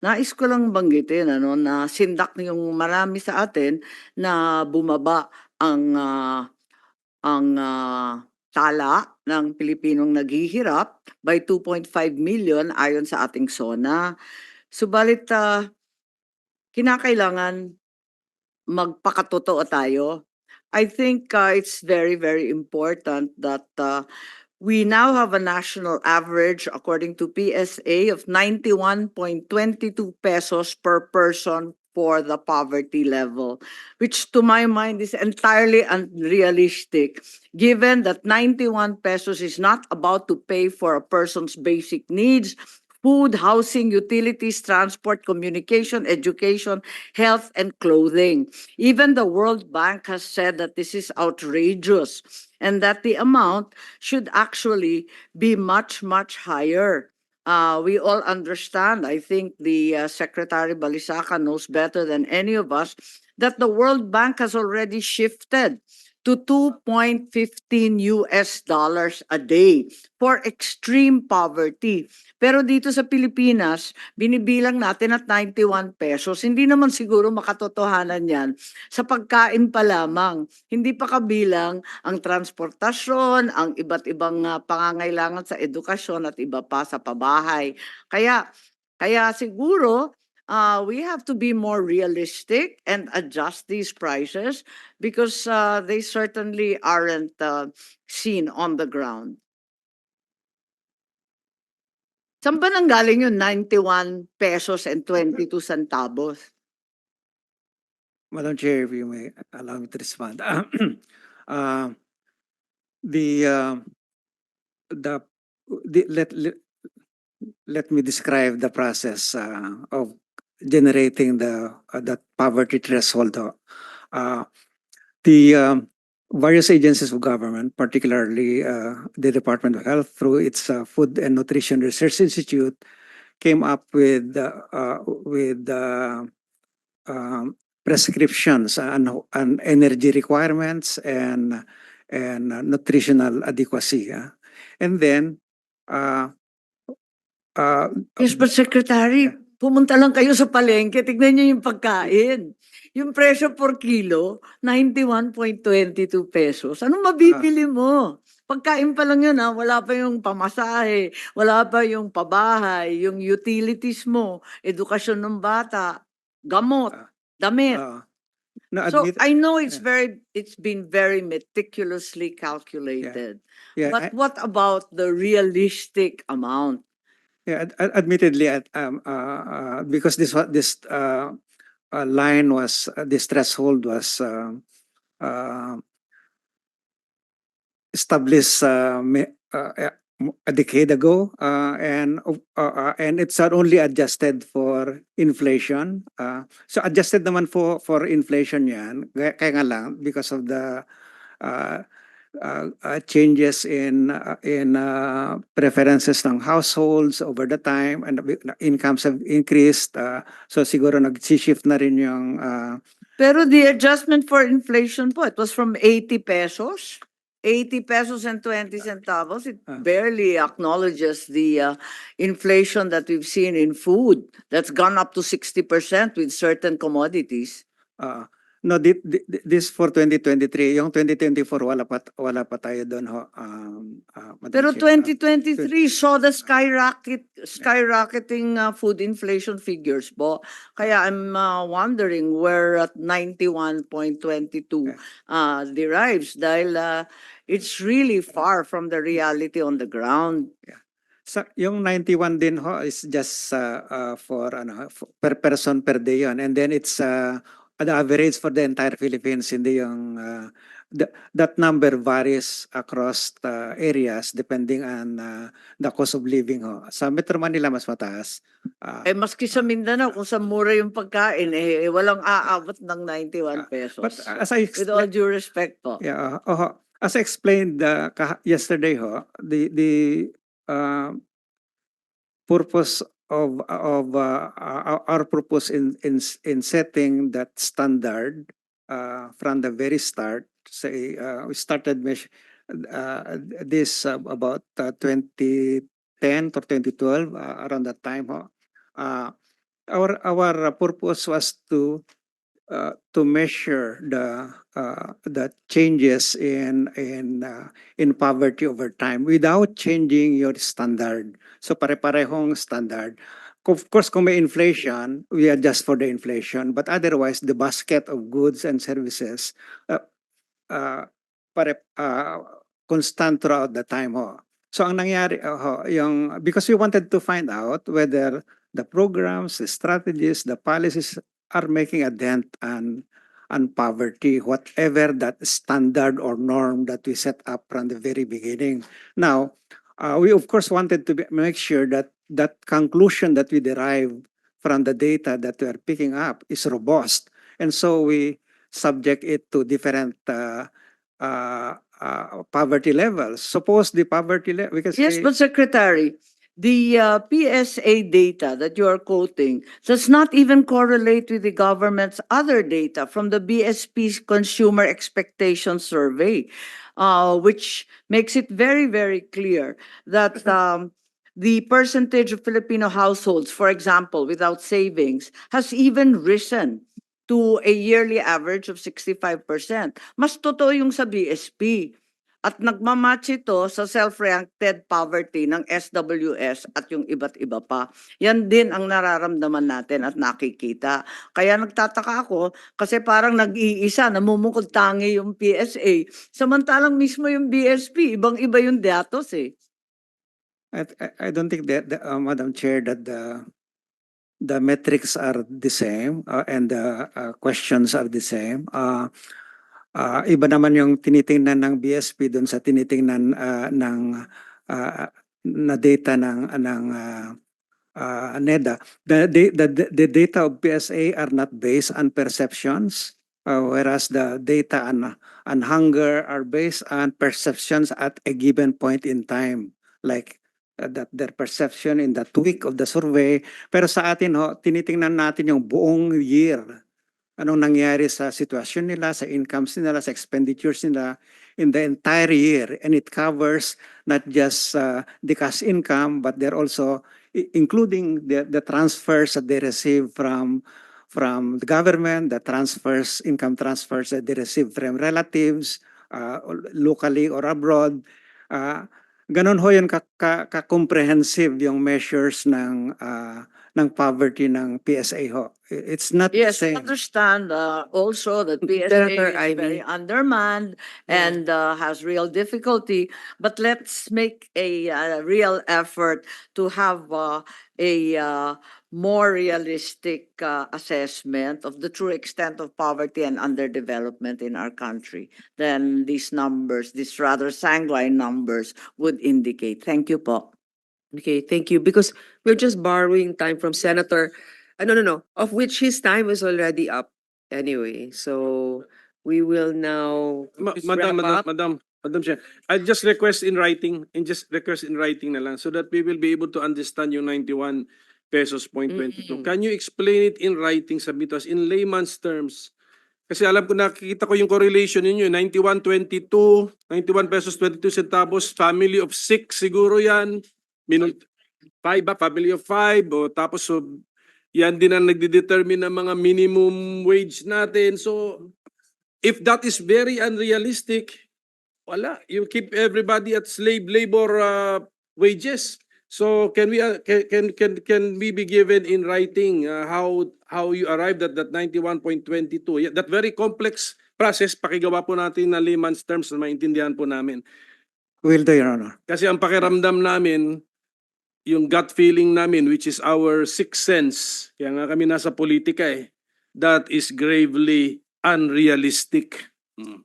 Nais ko lang banggitin ano na sindak yung marami sa atin na bumaba ang ah, ang ah, tala ng Pilipinong naghihirap by 2.5 million ayon sa ating SONA. Subalit ah, kinakailangan magpakatotoo tayo. I think uh, it's very, very important that uh, we now have a national average, according to PSA, of 91.22 pesos per person for the poverty level, which to my mind is entirely unrealistic, given that 91 pesos is not about to pay for a person's basic needs, food, housing, utilities, transport, communication, education, health, and clothing. Even the World Bank has said that this is outrageous and that the amount should actually be much, much higher. Uh, we all understand, I think the uh, Secretary Balisaca knows better than any of us, that the World Bank has already shifted to 2.15 US dollars a day for extreme poverty. Pero dito sa Pilipinas, binibilang natin at 91 pesos. Hindi naman siguro makatotohanan yan sa pagkain pa lamang. Hindi pa kabilang ang transportasyon, ang iba't ibang ah, pangangailangan sa edukasyon at iba pa sa pabahay. Kaya, kaya siguro uh, we have to be more realistic and adjust these prices because uh, they certainly aren't uh, seen on the ground. Saan ba nanggaling yung 91 pesos and 22 centavos? Madam Chair, if you may allow me to respond. Uh, The, uh, the, the, let, let, let me describe the process uh, of generating the, uh, that poverty threshold. Uh, The um, various agencies of government, particularly uh, the Department of Health through its uh, Food and Nutrition Research Institute, came up with, uh, uh, with uh, um, prescriptions and, on energy requirements and, and uh, nutritional adequacy. ah. And then, uh, uh, Yes, but Secretary, pumunta lang kayo sa palengke, tignan niyo yung pagkain. Yung presyo per kilo, 91.22 pesos. Anong mabibili mo? Pagkain pa lang yun ha, wala pa yung pamasahe, wala pa yung pabahay, yung utilities mo, edukasyon ng bata, gamot, Ah, damit. uh, no, So I know it's yeah. very, it's been very meticulously calculated. yeah, But what about the realistic amount? Yeah, ad- ad- admittedly, um, uh, uh, because this this uh, uh, line was uh, this threshold was uh, uh, established uh, uh, decade ago, uh, and uh, uh, and it's not only adjusted for inflation. Uh, so adjusted naman for for inflation yan. Kaya, kaya nga lang because of the uh, uh, uh, changes in uh, in uh, preferences ng households over the time and incomes have increased uh, so siguro nag-shift na rin yung uh, Pero the adjustment for inflation po, it was from 80 pesos. 80 pesos and 20 centavos. It Ah. barely acknowledges the uh, inflation that we've seen in food. That's gone up to 60% with certain commodities. uh, no thi- this for 2023 yung 2024 wala pa wala pa tayo doon ho um, uh, Madam Pero Chair. 2023 saw the skyrocket, skyrocketing uh, food inflation figures po. Kaya I'm uh, wondering where at 91.22 uh, derives dahil uh, it's really far from the reality on the ground. Sa, yung 91 din ho is just uh, uh, for ano for- per person per day yun. And then it's uh, the average for the entire Philippines hindi yung uh, the, that number varies across the areas depending on uh, the cost of living ho. Sa Metro Manila mas mataas. Uh, Eh maski sa Mindanao kung sa mura yung pagkain eh, eh, walang aabot ng 91 pesos. but as I With all due respect po. Yeah, uh, uh, as I explained uh, yesterday ho, the the uh, purpose of of uh, our, purpose in in in setting that standard uh, from the very start. Say uh, we started meas- uh, this uh, about uh, 2010 or 2012 uh, around that time ho. Uh, our, our purpose was to, uh, to measure the, uh, the changes in, in, uh, in poverty over time without changing your standard. So pare-parehong standard. Of course, kung may inflation, we adjust for the inflation. But otherwise, the basket of goods and services, uh, uh, pare, uh, constant throughout the time ho. So ang nangyari, uh, ho, yung, because we wanted to find out whether the programs, the strategies, the policies are making a dent on, on poverty, whatever that standard or norm that we set up from the very beginning. Now, uh, we of course wanted to be, make sure that that conclusion that we derive from the data that we are picking up is robust. And so we subject it to different uh, uh, uh, poverty levels. Suppose the poverty level, we can Yes, say, but Secretary, the uh, PSA data that you are quoting does not even correlate with the government's other data from the BSP's Consumer Expectation Survey, uh, which makes it very, very clear that um, the percentage of Filipino households, for example, without savings, has even risen to a yearly average of 65%. Mas totoo yung sa BSP. At nagmamatch ito sa self-reacted poverty ng SWS at yung iba't iba pa. Yan din ang nararamdaman natin at nakikita. Kaya nagtataka ako kasi parang nag-iisa, namumukod tangi yung PSA. Samantalang mismo yung BSP, ibang-iba yung datos eh. I, I- I don't think that, the, uh, Madam Chair, that the, the metrics are the same uh, and the uh, questions are the same. Uh, uh, iba naman yung tinitingnan ng BSP doon sa tinitingnan uh, ng uh, na data ng ng uh, uh, NEDA. The, the, the, the data of PSA are not based on perceptions, uh, whereas the data on, on hunger are based on perceptions at a given point in time. Like that their perception in that week of the survey. Pero sa atin ho, tinitingnan natin yung buong year. Anong nangyari sa sitwasyon nila, sa incomes nila, sa expenditures nila in the entire year. And it covers not just uh, the cash income, but they're also including the, the transfers that they receive from from the government, the transfers, income transfers that they receive from relatives, uh, locally or abroad. Uh, Ganon ho yun ka, ka, ka-comprehensive yung measures ng ah, ng poverty ng PSA ho. It's not the Yes, same. understand uh, also that PSA Senator is Ivy. very undermanned and uh, has real difficulty. But let's make a uh, real effort to have uh, a uh, more realistic uh, assessment of the true extent of poverty and underdevelopment in our country than these numbers, these rather sanguine numbers would indicate. Thank you po. Okay, thank you. Because we're just borrowing time from Senator, uh, no, no, no, of which his time is already up anyway. So we will now Ma- just Madam, wrap Madam, up. Madam, Madam Chair, I just request in writing, and just request in writing na lang so that we will be able to understand yung 91 pesos point 22. Mm. Can you explain it in writing, submit us in layman's terms? Kasi alam ko nakikita ko yung correlation ninyo, 91.22, 91 pesos 22 centavos, family of six siguro yan, minul five ba, family of five, o tapos so, yan din ang nagdedetermine ng mga minimum wage natin. So, if that is very unrealistic, wala. You keep everybody at slave labor uh, wages. So can we uh, can can can we be given in writing uh, how how you arrived at that 91.22? Yeah, that very complex process pakigawa po natin na layman's terms na maintindihan po namin. Will do, Your Honor. Kasi ang pakiramdam namin yung gut feeling namin which is our sixth sense. Kaya nga kami nasa politika eh. That is gravely unrealistic. Mm.